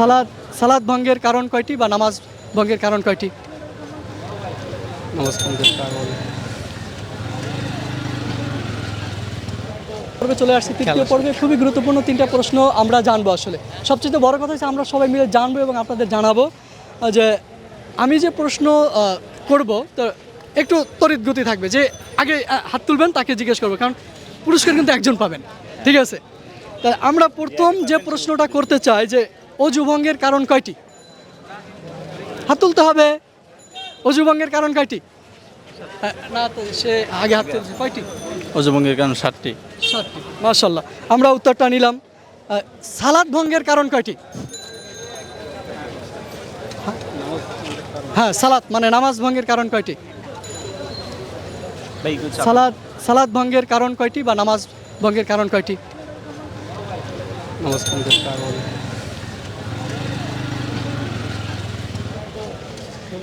সালাদ সালাদ ভঙ্গের কারণ কয়টি বা নামাজ ভঙ্গের কারণ কয়টি? নামাজ পারব পর্বে চলে আসছি তৃতীয় পর্বে। খুবই গুরুত্বপূর্ণ তিনটা প্রশ্ন আমরা জানব আসলে। সবচেয়ে বড় কথা হচ্ছে আমরা সবাই মিলে জানব এবং আপনাদের জানাব যে আমি যে প্রশ্ন করব তো একটু তড়িৎ গতি থাকবে যে আগে হাত তুলবেন তাকে জিজ্ঞেস করব কারণ পুরস্কার কিন্তু একজন পাবেন ঠিক আছে? তা আমরা প্রথম যে প্রশ্নটা করতে চাই যে অজুভঙ্গের কারণ কয়টি? হাত তুলতে হবে। অজুভঙ্গের কারণ কয়টি? না তো সে আগে হাত তুলছে। কয়টি? অজুভঙ্গের কারণ ষাটটি সাতটি। মার্শাল্লাহ আমরা উত্তরটা নিলাম। সালাদ ভঙ্গের কারণ কয়টি? হ্যাঁ সালাদ মানে নামাজ ভঙ্গের কারণ কয়টি? সালাদ সালাদ ভঙ্গের কারণ কয়টি বা নামাজ ভঙ্গের কারণ কয়টি? নামাজ পড়তে পারব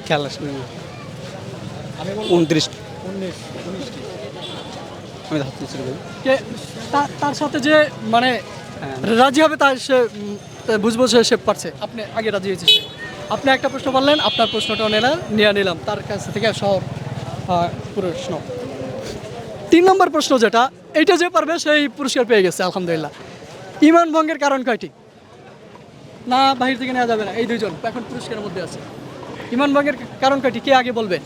না। উনত্রিশ। আমি তো হাত তুলছি কে তা- তার সাথে যে মানে হ্যাঁ। রাজি হবে তার সে বুঝব সে সে পারছে। আপনি আগে রাজি হয়েছে আপনি একটা প্রশ্ন পারলেন আপনার প্রশ্নটাও নিলাম নিয়ে নিলাম। তার কাছ থেকে আহ, প্রশ্ন তিন নম্বর প্রশ্ন যেটা এইটা যে পারবে সেই পুরস্কার পেয়ে গেছে আলহামদুলিল্লাহ। ইমান ভঙ্গের কারণ কয়টি? না বাহির থেকে নেওয়া যাবে না। এই দুইজন এখন পুরস্কারের মধ্যে আছে। ইমান ভঙ্গের কারণ কয়টি? কে আগে বলবে?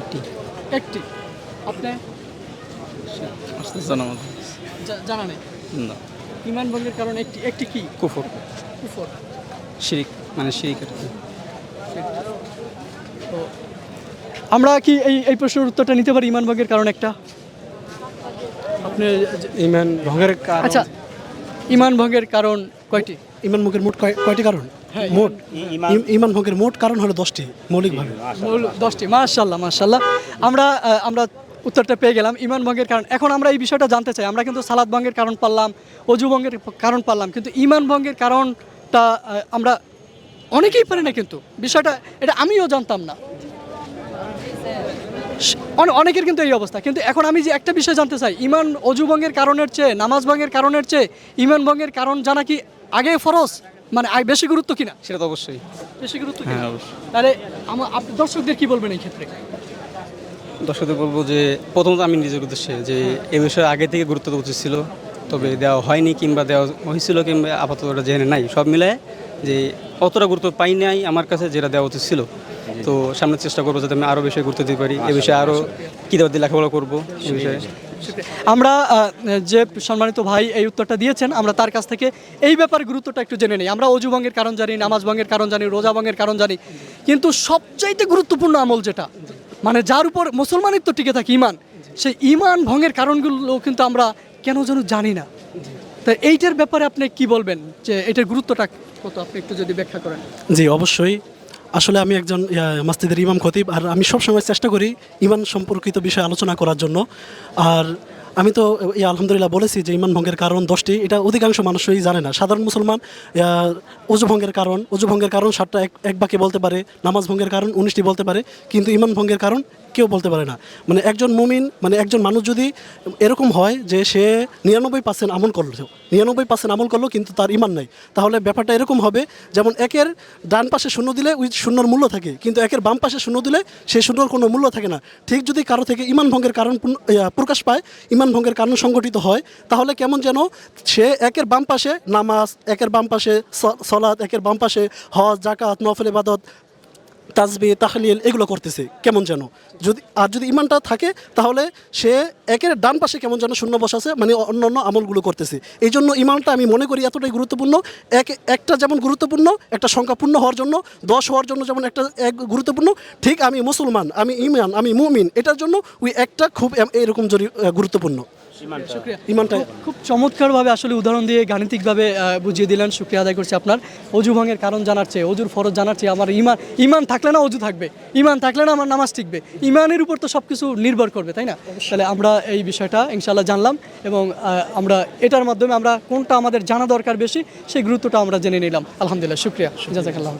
একটি। একটি। আপনি? জানা নেই। না। ইমান ভঙ্গের কারণ একটি একটি কি? কুফর। কুফর। শিরিক মানে শিরিক আর কি। তো আমরা কি এই এই প্রশ্নের উত্তরটা নিতে পারি ইমান ভঙ্গের কারণ একটা? আপনি ইমান ভঙ্গের কারণ আচ্ছা ইমান ভঙ্গের কারণ কয়টি? ইমান ভঙ্গের মোট কয়- কয়টি কারণ? হ্যাঁ, মোট। ইমান ভঙ্গের মোট কারণ হলো দশটি মৌলিকভাবে। মূল দশটি। মাশাল্লাহ মাশাল্লাহ আমরা আমরা উত্তরটা পেয়ে গেলাম ইমান ভঙ্গের কারণ। এখন আমরা এই বিষয়টা জানতে চাই। আমরা কিন্তু সালাদ ভঙ্গের কারণ পারলাম অজু ভঙ্গের কারণ পারলাম কিন্তু ইমান ভঙ্গের কারণটা আমরা অনেকেই পারি না কিন্তু। বিষয়টা এটা আমিও জানতাম না। অনেকের কিন্তু এই অবস্থা। কিন্তু এখন আমি যে একটা বিষয় জানতে চাই ইমান অজু ভঙ্গের কারণের চেয়ে নামাজ ভঙ্গের কারণের চেয়ে ইমান ভঙ্গের কারণ জানা কি আগে ফরজ? মানে বেশি গুরুত্ব কিনা? সেটা তো অবশ্যই। বেশি গুরুত্ব কিনা? হ্যাঁ অবশ্যই। তাহলে আমার আপনি দর্শকদের কি বলবেন এই ক্ষেত্রে? দর্শকদের বলব যে প্রথমত আমি নিজের উদ্দেশ্যে যে এ বিষয়ে আগে থেকে গুরুত্ব দেওয়া উচিত ছিল। তবে দেওয়া হয়নি কিংবা দেওয়া হয়েছিল কিংবা আপাতত জেনে নাই। সব মিলে যে অতটা গুরুত্ব পাই নাই আমার কাছে যেটা দেওয়া উচিত ছিল। তো সামনে চেষ্টা করব যাতে আমি আরও বিষয়ে গুরুত্ব দিতে পারি। এ বিষয়ে আরও কিতাব দিয়ে লেখাপড়া করব এ বিষয়ে। আমরা যে সম্মানিত ভাই এই উত্তরটা দিয়েছেন আমরা তার কাছ থেকে এই ব্যাপার গুরুত্বটা একটু জেনে নিই। আমরা অজু ভঙ্গের কারণ জানি নামাজ ভঙ্গের কারণ জানি রোজা ভঙ্গের কারণ জানি। কিন্তু সবচাইতে গুরুত্বপূর্ণ আমল যেটা মানে যার উপর মুসলমানিত্ব টিকে থাকে ইমান সেই ইমান ভঙ্গের কারণগুলো কিন্তু আমরা কেন যেন জানি না। তা এইটার ব্যাপারে আপনি কি বলবেন? যে এটার গুরুত্বটা কত আপনি একটু যদি ব্যাখ্যা করেন। জি অবশ্যই। আসলে আমি একজন মাস্তিদের ইমাম খতিব, আর আমি সবসময় চেষ্টা করি ইমান সম্পর্কিত বিষয়ে আলোচনা করার জন্য। আর আমি তো আলহামদুলিল্লাহ বলেছি যে ইমান ভঙ্গের কারণ দশটি। এটা অধিকাংশ মানুষই জানে না। সাধারণ মুসলমান উজু ভঙ্গের কারণ, উজু ভঙ্গের কারণ সাতটা এক এক বাক্যে বলতে পারে, নামাজ ভঙ্গের কারণ উনিশটি বলতে পারে। কিন্তু ইমান ভঙ্গের কারণ কেউ বলতে পারে না। মানে একজন মুমিন মানে একজন মানুষ যদি এরকম হয় যে সে নিরানব্বই পার্সেন্ট আমল করল, নিরানব্বই পার্সেন্ট আমল করল কিন্তু তার ইমান নাই, তাহলে ব্যাপারটা এরকম হবে যেমন একের ডান পাশে শূন্য দিলে ওই শূন্যর মূল্য থাকে, কিন্তু একের বাম পাশে শূন্য দিলে সেই শূন্যর কোনো মূল্য থাকে না। ঠিক যদি কারও থেকে ইমান ভঙ্গের কারণ প্রকাশ পায় ইমান ভঙ্গের কারণ সংগঠিত হয়, তাহলে কেমন যেন সে একের বাম পাশে নামাজ, একের বাম পাশে স- সলাদ একের বাম পাশে হজ জাকাত নফল, ইবাদত তাজবি তাহলিল এগুলো করতেছে, কেমন যেন। যদি আর যদি ইমানটা থাকে, তাহলে সে একের ডান পাশে কেমন যেন শূন্য বসাছে মানে অন্য অন্য আমলগুলো করতেছে। এই জন্য ইমানটা আমি মনে করি এতটাই গুরুত্বপূর্ণ। এক একটা যেমন গুরুত্বপূর্ণ, একটা সংখ্যা পূর্ণ হওয়ার জন্য, দশ হওয়ার জন্য যেমন একটা এক গুরুত্বপূর্ণ, ঠিক আমি মুসলমান, আমি ইমান, আমি মুমিন, এটার জন্য ওই একটা খুব এরকম জরি গুরুত্বপূর্ণ। ইমানটা। খুব- খুব চমৎকারভাবে আসলে উদাহরণ দিয়ে গাণিতিকভাবে বুঝিয়ে দিলেন। শুক্রিয়া আদায় করছি আপনার। অজু ভঙ্গের কারণ জানার চেয়ে অজুর ফরজ জানার চেয়ে আমার ইমান ইমান থাকলে না অজু থাকবে। ইমান থাকলে না আমার নামাজ টিকবে। ইমানের উপর তো সব কিছু নির্ভর করবে তাই না? তাহলে আমরা এই বিষয়টা ইনশাল্লাহ জানলাম এবং আমরা এটার মাধ্যমে আমরা কোনটা আমাদের জানা দরকার বেশি সেই গুরুত্বটা আমরা জেনে নিলাম। আলহামদুলিল্লাহ শুক্রিয়া। জাজাকাল্লাহ।